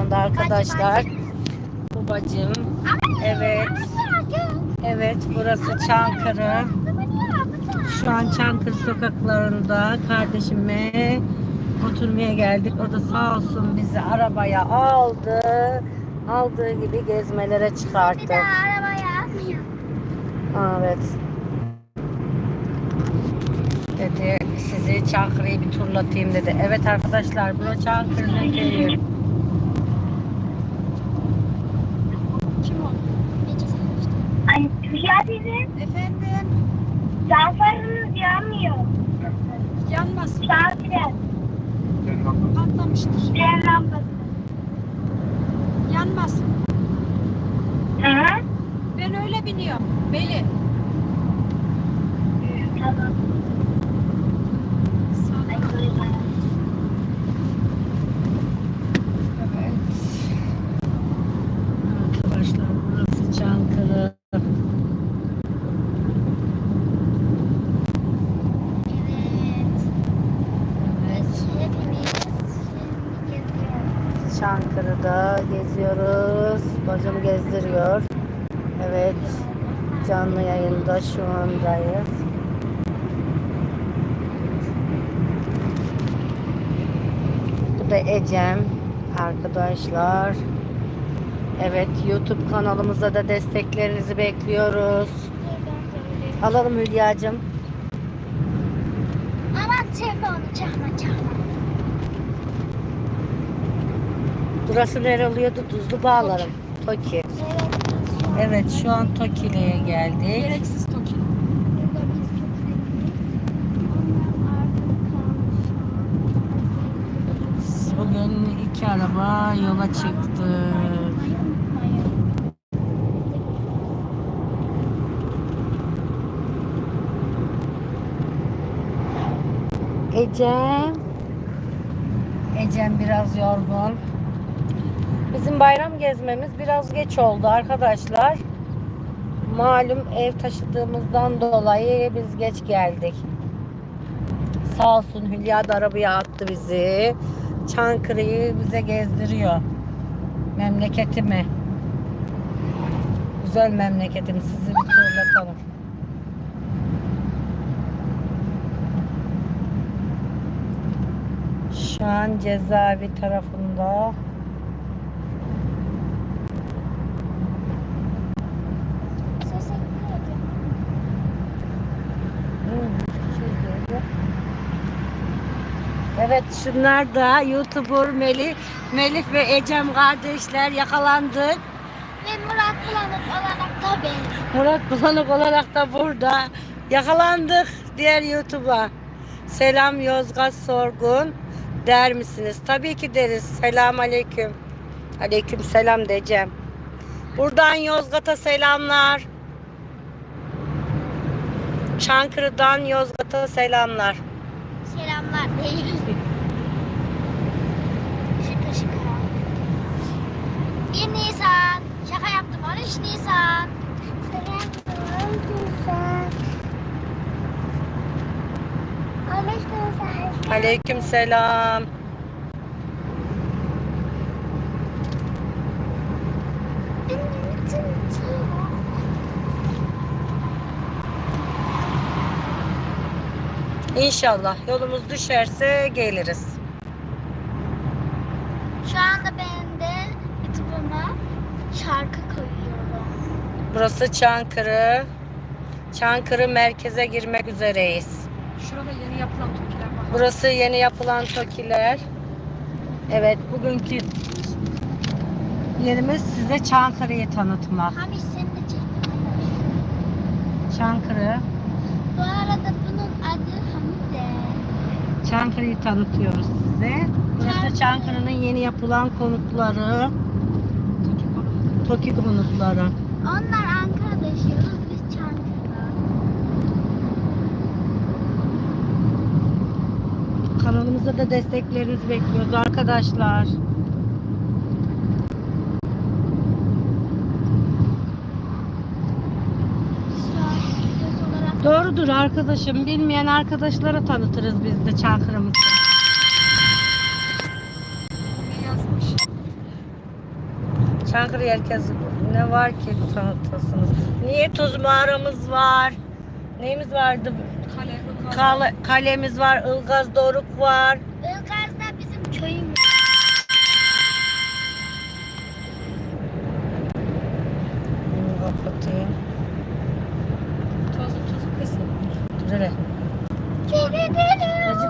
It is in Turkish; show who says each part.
Speaker 1: anda arkadaşlar. Babacım. Evet. Evet burası Çankırı. Şu an Çankırı sokaklarında kardeşime oturmaya geldik. O da sağ olsun bizi arabaya aldı. Aldığı gibi gezmelere
Speaker 2: Bir
Speaker 1: çıkarttı.
Speaker 2: daha arabaya almıyor.
Speaker 1: Evet. Dedi sizi Çankırı'yı bir turlatayım dedi. Evet arkadaşlar bu Çankırı'nın köyü.
Speaker 2: Teyze.
Speaker 3: Efendim
Speaker 2: Zaferiniz yanmıyor.
Speaker 3: yanmasın
Speaker 2: Zafer.
Speaker 3: patlamıştır.
Speaker 2: Diğer lambası.
Speaker 3: Yanmasın.
Speaker 2: Hı hı.
Speaker 3: Ben öyle biniyorum. Beli.
Speaker 2: Tamam.
Speaker 3: Sağ
Speaker 2: Ay,
Speaker 3: ol.
Speaker 2: böyle.
Speaker 1: Evet. Arkadaşlar burası Çankırı.
Speaker 2: Evet.
Speaker 1: Evet.
Speaker 2: Hepimiz şimdi geziyoruz.
Speaker 1: Çankırı'da geziyoruz. Bacım gezdiriyor. Evet. Canlı yayında şu andayız. Bu da Ecem arkadaşlar. Evet YouTube kanalımıza da desteklerinizi bekliyoruz. Alalım Hülya'cığım.
Speaker 2: Aman çekme onu çakma
Speaker 1: Burası nere oluyordu? Tuzlu Bağlarım. Toki.
Speaker 2: Evet.
Speaker 1: Şu an Toki'ye geldik.
Speaker 3: Gereksiz toki.
Speaker 1: Bugün iki araba yola çıktı. Ecem. Ecem biraz yorgun. Bizim bayram gezmemiz biraz geç oldu arkadaşlar. Malum ev taşıdığımızdan dolayı biz geç geldik. Sağ olsun Hülya da arabaya attı bizi. Çankırı'yı bize gezdiriyor. Memleketimi. Güzel memleketim. Sizi bir turlatalım. Şu an cezaevi tarafında. Evet şunlar da YouTuber Melih, Melih ve Ecem kardeşler yakalandık.
Speaker 2: Ve Murat Bulanık olarak da ben.
Speaker 1: Murat Bulanık olarak da burada yakalandık diğer YouTube'a. Selam Yozgat Sorgun der misiniz? Tabii ki deriz. Selam aleyküm. Aleyküm selam diyeceğim. Buradan Yozgat'a selamlar. Çankırı'dan Yozgat'a selamlar.
Speaker 2: Selamlar değil. şaka şaka. 1 Nisan. Şaka yaptım 13 Nisan. Şaka yaptım 13 Nisan. 13 Nisan.
Speaker 1: Aleyküm selam. İnşallah yolumuz düşerse geliriz.
Speaker 2: Şu anda ben şarkı koyuyorum.
Speaker 1: Burası Çankırı. Çankırı merkeze girmek üzereyiz.
Speaker 3: Şurada yeni yapılan tokiler var.
Speaker 1: Burası yeni yapılan tokiler. Evet bugünkü yerimiz size Çankırı'yı tanıtmak.
Speaker 2: Hamiş seni de çektim.
Speaker 1: Çankırı.
Speaker 2: Bu arada bunun adı Hamide.
Speaker 1: Çankırı'yı tanıtıyoruz size. Burası Çankırı'nın yeni yapılan konutları.
Speaker 3: Toki konu.
Speaker 1: Toki konutları.
Speaker 2: Onlar Ankara'da yaşıyoruz, biz Çankırı'da.
Speaker 1: Kanalımıza da desteklerinizi bekliyoruz arkadaşlar. Doğrudur arkadaşım. Bilmeyen arkadaşlara tanıtırız biz de Çankırı'mızı. Çankırı herkes ne var ki tanıtasınız? Niye tuz mağaramız var? Neyimiz vardı?
Speaker 3: Kale, Ilgaz.
Speaker 1: Kale, kalemiz var, Ilgaz Doruk var.
Speaker 2: Ilgaz'da bizim köyümüz